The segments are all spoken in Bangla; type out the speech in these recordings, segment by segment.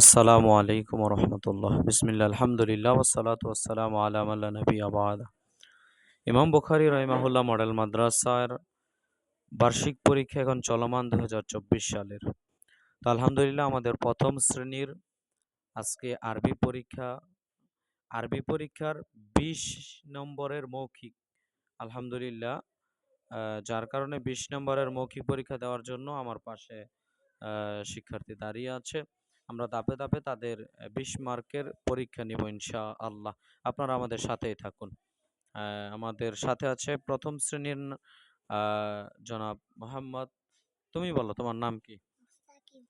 আসসালামু আলাইকুম রহমতুল্লাহ বিসমিল্লা আলহামদুলিল্লাহ ওসালাত ওসালাম আলাম আল্লাহ নবী আবাদ ইমাম বুখারি রহিমাহুল্লাহ মডেল মাদ্রাসার বার্ষিক পরীক্ষা এখন চলমান দু হাজার চব্বিশ সালের। তো আলহামদুলিল্লাহ আমাদের প্রথম শ্রেণির আজকে আরবি পরীক্ষা, আরবি পরীক্ষার ২০ নম্বরের মৌখিক, আলহামদুলিল্লাহ যার কারণে ২০ নম্বরের মৌখিক পরীক্ষা দেওয়ার জন্য আমার পাশে শিক্ষার্থী দাঁড়িয়ে আছে। আমরা ধাপে ধাপে তাদের বিশ মার্কের পরীক্ষা নিব ইনশা আল্লাহ আপনারা আমাদের সাথেই থাকুন। আমাদের সাথে আছে প্রথম শ্রেণির জনাব মোহাম্মদ তুমি বলো তোমার নাম কি?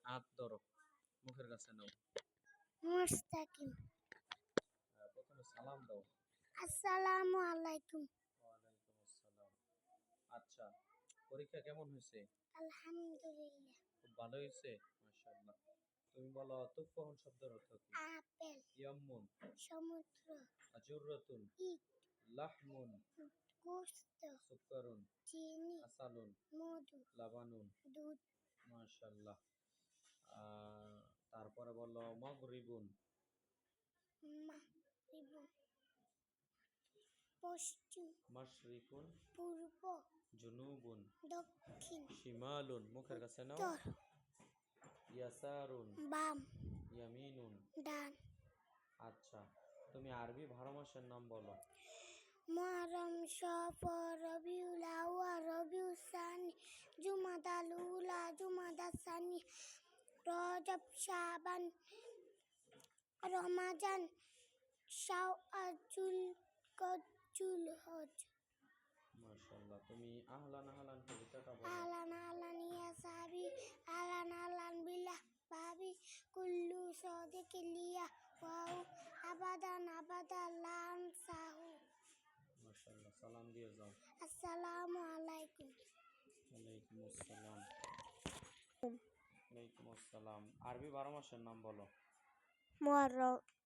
হাত ধরো মুখের কাছে নাও। মুস্তাকিম। প্রথমে সালাম দাও। আসসালামু আলাইকুম। ওয়ালাইকুম আসসালাম। আচ্ছা পরীক্ষা কেমন হয়েছে? আলহামদুলিল্লাহ। খুব ভালো হয়েছে? মাশাআল্লাহ। তুমি বলো তুফাহুন শব্দের অর্থ কি? আপেল ইয়াম্মুন সমুদ্র আজুররাতুন ইট লাহমুন গোস্ত সুকরুন চিনি আসালুন মধু লাবানুন। দুধ। মাশাআল্লাহ। তারপরে বলল মগরিবুন। মাগরিব পশ্চিম। মাশরিকুন। পূর্ব। জুনুবুন। দক্ষিণ। শিমালুন। মুখের কাছে নাও। ইয়াসারুন বাম ইয়ামিনুন ডান আচ্ছা তুমি আরবি বারো মাসের নাম বলো। মুহররম সফর রবিউল রবিউল সানি জুমাদাল উলা জুমাদাল সানি রজব শাবান রমাজান শাওয়াজুল কজুল হজ। মাশাআল্লাহ তুমি আহলান আহলান কবিতাটা বলো। আলান আলান ইয়া আলান আলান বিল্লাহ বাবি কুল্লু সদিক লিয়া ওয়াও আবাদান আবাদান লান সাহু মাশাআল্লাহ সালাম দিয়ে যাও। আসসালামু আলাইকুম। ওয়ালাইকুম আসসালাম। ওয়ালাইকুম আসসালাম। আরবি বারো মাসের নাম বলো। মুহররম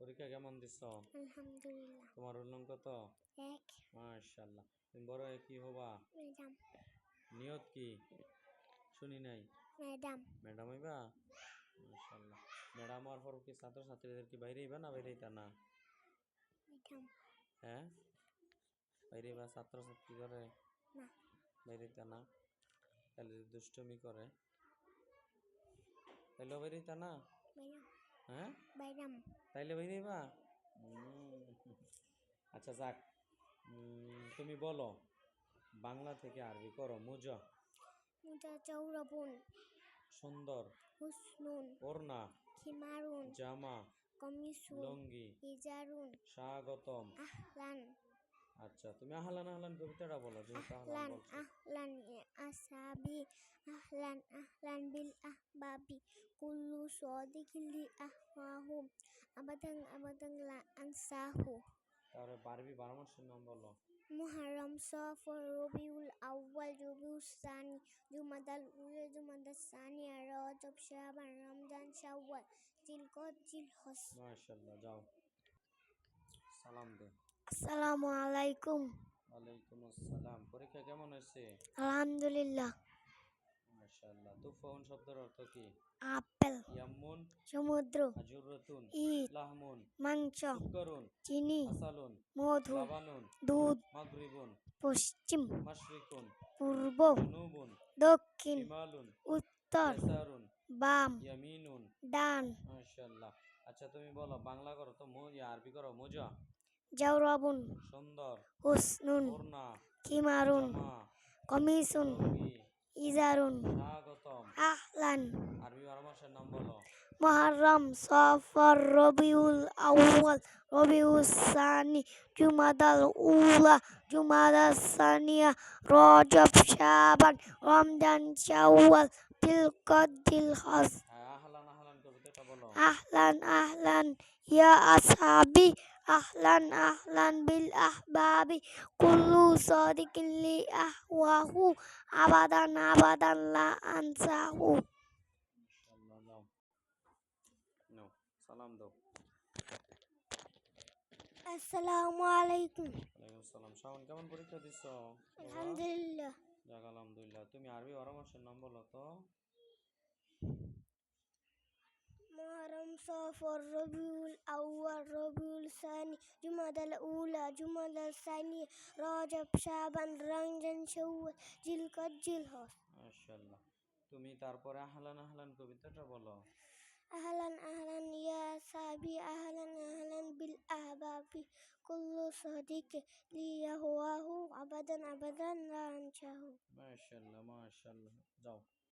পরীক্ষা কেমন দিছ? আলহামদুলিল্লাহ। তোমার রোল কত? এক। মাশাআল্লাহ। তুমি বড় হয়ে কি হবা? ম্যাডাম। নিয়ত কি? শুনি নাই। ম্যাডাম। ম্যাডাম হইবা? মাশাআল্লাহ। ম্যাডাম হওয়ার পর কি ছাত্র ছাত্রীদের কি বাইরে হইবা না বাইরে হইতা না? ম্যাডাম। হ্যাঁ? বাইরে হইবা ছাত্র ছাত্রী করে? না। বাইরে হইতা না? তাহলে দুষ্টমি করে। তাইলেও বাইরে হইতা না? ম্যাডাম। হ্যাঁ? তাইলে বাইরে হইবা আচ্ছা যাক। তুমি বলো বাংলা থেকে আরবি করো মুজা। মুজা চৌরবুন সুন্দর। হুসনুন। ওড়না। খিমারুন। জামা। কমিসুন লুঙ্গি। ইজারুন। স্বাগতম। আহলান। আচ্ছা তুমি আহলান আহলান কবিতাটা বলো আহলান আহলান আসাবি। আহলান আহলান বিল তারপরে বারবি বারো মাসের নাম বলো। মুহররম সফর রবিউল আউয়াল রবিউল সানি জুমাদাল উলা জুমাদাল সানি রজব শাবান রমজান শাওয়াল জিলকদ জিলহজ। মাশাআল্লাহ যাও। সালাম দে। আসসালামু আলাইকুম। ওয়ালাইকুম আসসালাম। পরীক্ষা কেমন হয়েছে? আলহামদুলিল্লাহ। মাশাআল্লাহ। তুফাউন শব্দের অর্থ কি? আপেল ইয়াম্মুন সমুদ্র ইট লাহমুন মাংস সুকরুন চিনি আসালুন মধু লাবানুন দুধ মাগরিবুন পশ্চিম মাশরিকুন পূর্ব জুনুবুন দক্ষিণ শিমালুন উত্তর ইয়াসারুন বাম ইয়ামিনুন ডান। মাশাআল্লাহ। আচ্ছা তুমি বলো বাংলা করো তো মু আরবি করো মুজা জাওরাবুন সুন্দর হুসনুন কিমারুন কমিসুন Izarun Ahlan Muharram Safar Robiul Awal Robiul Sani Jumat Al-Ula Jumat Al-Saniya Rajab Syaban Ramdan Syawal Tilkad Dilhas Ahlan Ahlan Ya Ashabi Ahlan আবাদান আবাদান লা আনসাহু। সালাম দাও। আসসালামু আলাইকুম। ওয়ালাইকুম আসসালাম শাওন কেমন পরীক্ষা দিছো? আলহামদুলিল্লাহ। যাক আলহামদুলিল্লাহ। তুমি আরবি অরমাসের নাম বলো তো। محرم صفر ربيع الأول ربيع الثاني جمادى الأولى جمادى الثانية رجب شعبان رمضان شوال জিলকদ জিলহজ মাশাআল্লাহ তুমি তারপরে আহলান আহলান কবিতাটা বলো أهلا أهلا يا صاحبي أهلا أهلا بالأحباب كل صديق لي هواه أبدا أبدا لا أنساه মাশাআল্লাহ মাশাআল্লাহ যাও